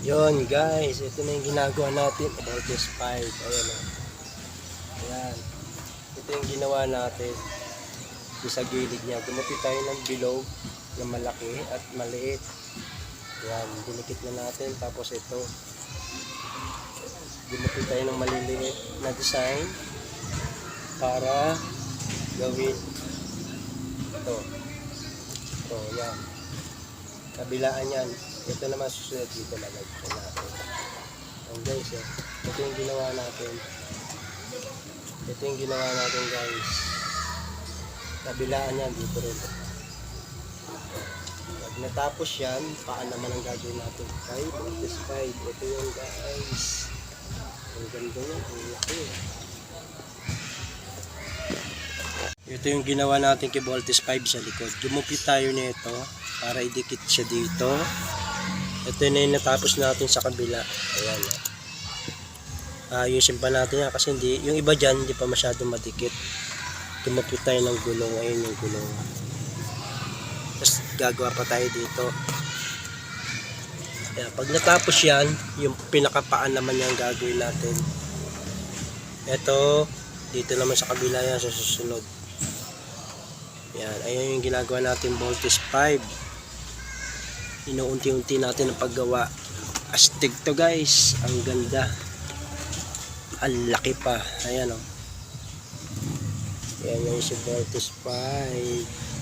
Yon guys, ito na yung ginagawa natin. Voltage 5. Ayan o. Ayan. Ito yung ginawa natin. Sa gilid niya. Gumapit tayo ng bilog na malaki at maliit. Ayan, dinikit na natin. Tapos ito. Gumapit tayo ng maliliit na design para gawin ito. Ito, yan. Kabilaan yan. Ito naman susunod dito lalagyan natin. Ayan guys, eh. ito yung ginawa natin. Ito yung ginawa natin guys. Kabilaan yan dito rin. Pag natapos yan, paan naman ang gagawin natin? 5 minus 5. Ito yung guys. Ang ganda yan. Ang laki. Ito yung ginawa natin kay Voltes 5 sa likod. Gumupit tayo nito para idikit siya dito. Ito na yung natapos natin sa kabila. Ayan. Ayusin pa natin yan kasi hindi, yung iba dyan hindi pa masyadong madikit. Gumupit tayo ng gulong. Ayun yung gulong. Tapos gagawa pa tayo dito. Kaya pag natapos yan, yung pinakapaan naman yung gagawin natin. Ito, dito naman sa kabila yan sa susunod. Yan, ayun yung ginagawa natin voltage 5. Inuunti-unti natin ang paggawa. Astig to guys, ang ganda. Ang laki pa. Ayan o. Oh. Yan yung si voltage 5.